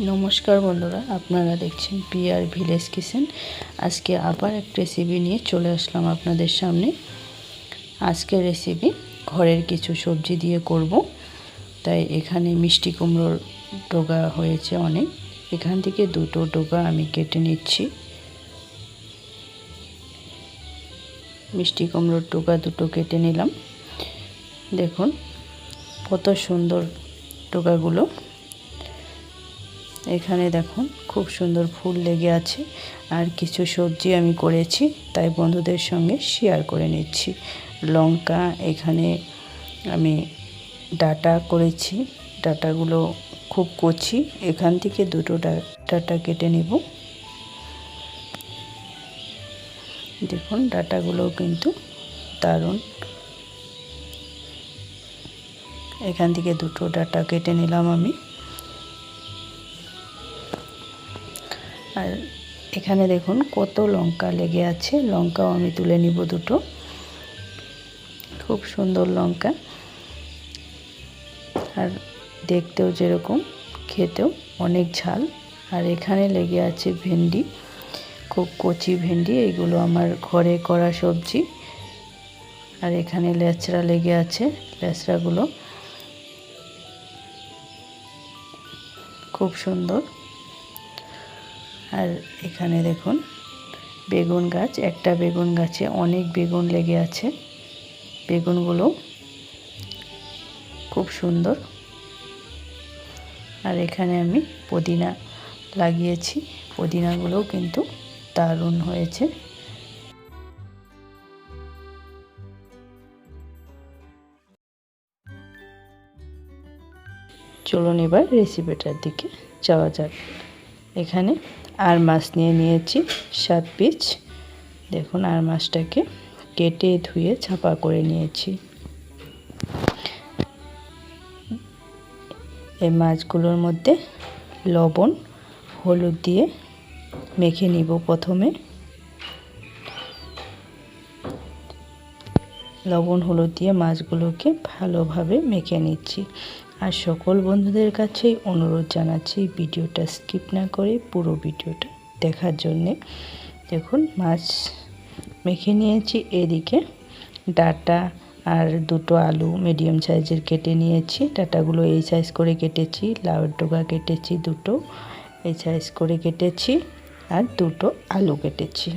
নমস্কার বন্ধুরা, আপনারা দেখছেন পিআর ভিলেজ কিচেন আজকে আবার এক রেসিপি নিয়ে চলে আসলাম আপনাদের সামনে। আজকের রেসিপি ঘরের কিছু সবজি দিয়ে করব। তাই এখানে মিষ্টি কুমড়োর ডোগা হয়েছে অনেক। এখান থেকে দুটো ডোগা আমি কেটে নিচ্ছি। মিষ্টি কুমড়োর ডোগা দুটো কেটে নিলাম। দেখুন, কত সুন্দর ডোগাগুলো। এখানে দেখুন, খুব সুন্দর ফুল লেগে আছে। আর কিছু সবজি আমি করেছি, তাই বন্ধুদের সঙ্গে শেয়ার করে নিচ্ছি। লঙ্কা এখানে আমি ডাটা করেছি, ডাটাগুলো খুব কচি। এখান থেকে দুটো ডাটা কেটে নেব। দেখুন ডাটাগুলো কিন্তু দারুণ। এখান থেকে দুটো ডাটা কেটে নিলাম আমি। আর এখানে দেখুন কত লঙ্কা লেগে আছে। লঙ্কাও আমি তুলে নিব দুটো। খুব সুন্দর লঙ্কা। আর দেখতেও যেরকম, খেতেও অনেক ঝাল। আর এখানে লেগে আছে ভেন্ডি, খুব কচি ভেন্ডি, এগুলো আমার ঘরে করা সবজি। আর এখানে লেচড়া লেগে আছে, লেচড়াগুলো। খুব সুন্দর। আর এখানে দেখুন, বেগুন গাছ, একটা বেগুন গাছে অনেক বেগুন লেগে আছে। বেগুনগুলো খুব সুন্দর। আর এখানে আমি পুদিনা লাগিয়েছি। পুদিনাগুলোও কিন্তু দারুণ হয়েছে। চলুন এবার রেসিপিটার দিকে যাওয়া যাক। এখানে আর মাছ নিয়ে নিয়েছি সাত পিচ। দেখুন আর মাছটাকে কেটে ধুয়ে ছাপা করে নিয়েছি। এই মাছগুলোর মধ্যে লবণ, হলুদ দিয়ে মেখে নিব প্রথমে। লবণ, হলুদ দিয়ে মাছগুলোকে ভালোভাবে মেখে নিচ্ছি। আর সকল বন্ধুদের কাছেই অনুরোধ জানাচ্ছি ভিডিওটা স্কিপ না করে পুরো ভিডিওটা দেখার জন্যে। দেখুন, মাছ মেখে নিয়েছি। এদিকে ডাটা আর দুটো আলু মিডিয়াম সাইজের কেটে নিয়েছি। ডাটাগুলো এই সাইজ করে কেটেছি, লাউয়ের ডোকা কেটেছি দুটো, এই সাইজ করে কেটেছি, আর দুটো আলু কেটেছি।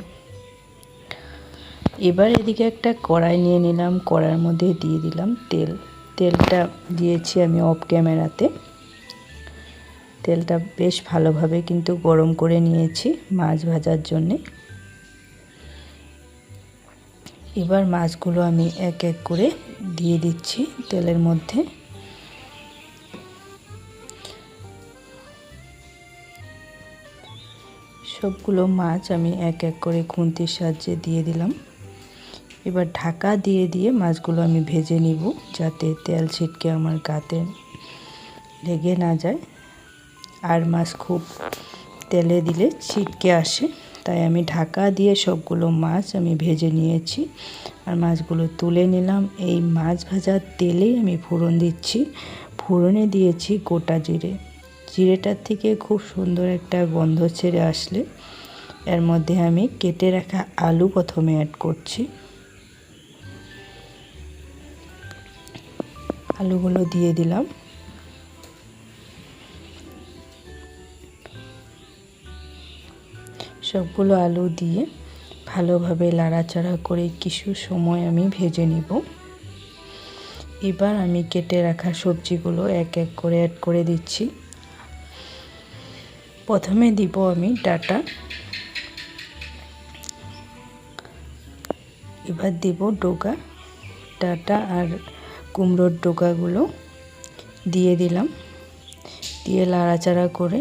এবার এদিকে একটা কড়াই নিয়ে নিলাম, কড়াইয়ের মধ্যে দিয়ে দিলাম তেল। তেলটা দিয়েছি আমি অফ ক্যামেরাতে তেলটা বেশ ভালোভাবে কিন্তু গরম করে নিয়েছি মাছ ভাজার জন্যে। এবার মাছগুলো আমি এক এক করে দিয়ে দিচ্ছি তেলের মধ্যে। সবগুলো মাছ আমি এক এক করে খুন্তির সাহায্যে দিয়ে দিলাম। এবার ঢাকা দিয়ে দিয়ে মাছগুলো আমি ভেজে নিব যাতে তেল ছিটকে আমার গাতে লেগে না যায়। আর মাছ খুব তেলে দিলে ছিটকে আসে, তাই আমি ঢাকা দিয়ে সবগুলো মাছ আমি ভেজে নিয়েছি। আর মাছগুলো তুলে নিলাম। এই মাছ ভাজার তেলেই আমি ফোড়ন দিচ্ছি। ফোড়নে দিয়েছি গোটা জিরে। জিরেটার থেকে খুব সুন্দর একটা গন্ধ ছেড়ে আসলে। এর মধ্যে আমি কেটে রাখা আলু প্রথমে অ্যাড করছি। আলুগুলো দিয়ে দিলাম। সবগুলো আলু দিয়ে ভালোভাবে লাড়াচাড়া করে কিছু সময় আমি ভেজে নিব। এবার আমি কেটে রাখা সবজিগুলো এক এক করে অ্যাড করে দিচ্ছি। প্রথমে দিব আমি ডাটা। এবার দিব ডোকা ডাটা আর কুমড়োর ডোকাগুলো দিয়ে দিলাম। দিয়ে লাড়াচাড়া করে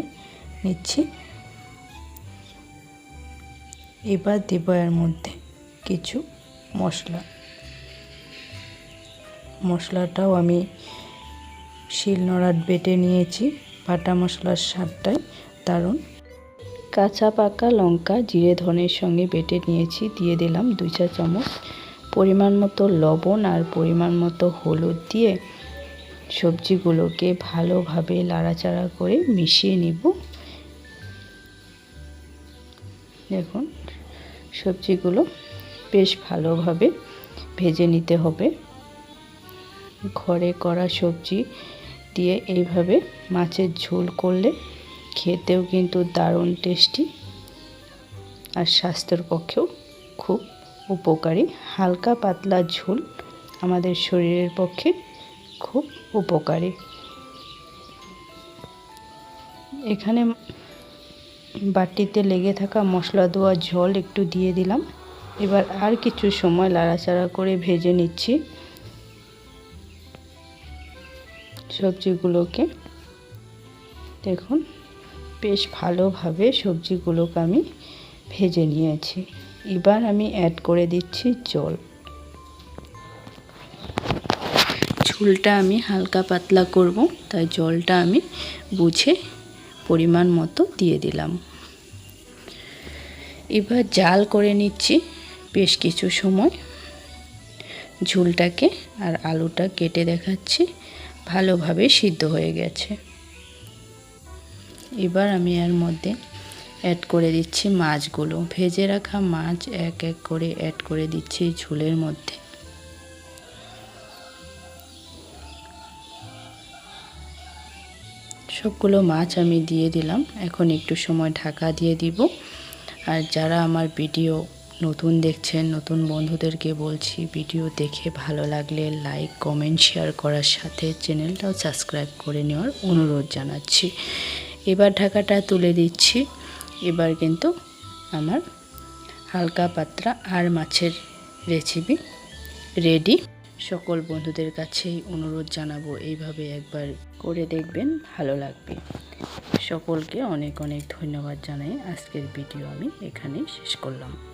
নিচ্ছি। এবার দেব এর মধ্যে কিছু মশলা। মশলাটাও আমি শিলনোড়াট বেটে নিয়েছি। বাটা মশলার স্বাদটাই দারুণ। কাঁচা পাকা লঙ্কা, জিরে, ধনের সঙ্গে বেটে নিয়েছি। দিয়ে দিলাম দুই চা চামচ পরিমাণ মতো লবণ আর পরিমাণ মতো হলুদ দিয়ে সবজিগুলোকে ভালোভাবে লাড়াচাড়া করে মিশিয়ে নিব। দেখুন, সবজিগুলো বেশ ভালোভাবে ভেজে নিতে হবে। ঘরে করা সবজি দিয়ে এইভাবে মাছের ঝোল করলে খেতেও কিন্তু দারুণ টেস্টি আর স্বাস্থ্যের পক্ষেও খুব উপকারী। হালকা পাতলা ঝোল আমাদের শরীরের পক্ষে খুব উপকারী। এখানে বাটিতে লেগে থাকা মশলা দেওয়া জল একটু দিয়ে দিলাম। এবার আর কিছু সময় লাড়াচাড়া করে ভেজে নিচ্ছি। সবজিগুলোকে। দেখুন, বেশ ভালোভাবে সবজিগুলোকে আমি ভেজে নিয়েছি। এবার আমি অ্যাড করে দিচ্ছি জল। ঝোলটা আমি হালকা পাতলা করব, তাই জলটা আমি বুঝে পরিমাণ মতো দিয়ে দিলাম। এবার জাল করে নিচ্ছি বেশ কিছু সময়। ঝোলটাকে আর আলুটা কেটে দেখাচ্ছি, ভালোভাবে সিদ্ধ হয়ে গেছে। এবার আমি এর মধ্যে অ্যাড করে দিচ্ছি মাছগুলো। ভেজে রাখা মাছ এক এক করে অ্যাড করে দিচ্ছি ঝোলের মধ্যে। সবগুলো মাছ আমি দিয়ে দিলাম। এখন একটু সময় ঢাকা দিয়ে দিব। আর যারা আমার ভিডিও নতুন দেখছেন, নতুন বন্ধুদেরকে বলছি, ভিডিও দেখে ভালো লাগলে লাইক কমেন্ট শেয়ার করার সাথে চ্যানেলটাও সাবস্ক্রাইব করে নেওয়ার অনুরোধ জানাচ্ছি। এবার ঢাকাটা তুলে দিচ্ছি। এবার কিন্তু আমার হালকা পাত্রা আর মাছের রেসিপি রেডি সকল বন্ধুদের কাছেই অনুরোধ জানাব, এইভাবে একবার করে দেখবেন, ভালো লাগবে। সকলকে অনেক অনেক ধন্যবাদ জানাই। আজকের ভিডিও আমি এখানেই শেষ করলাম।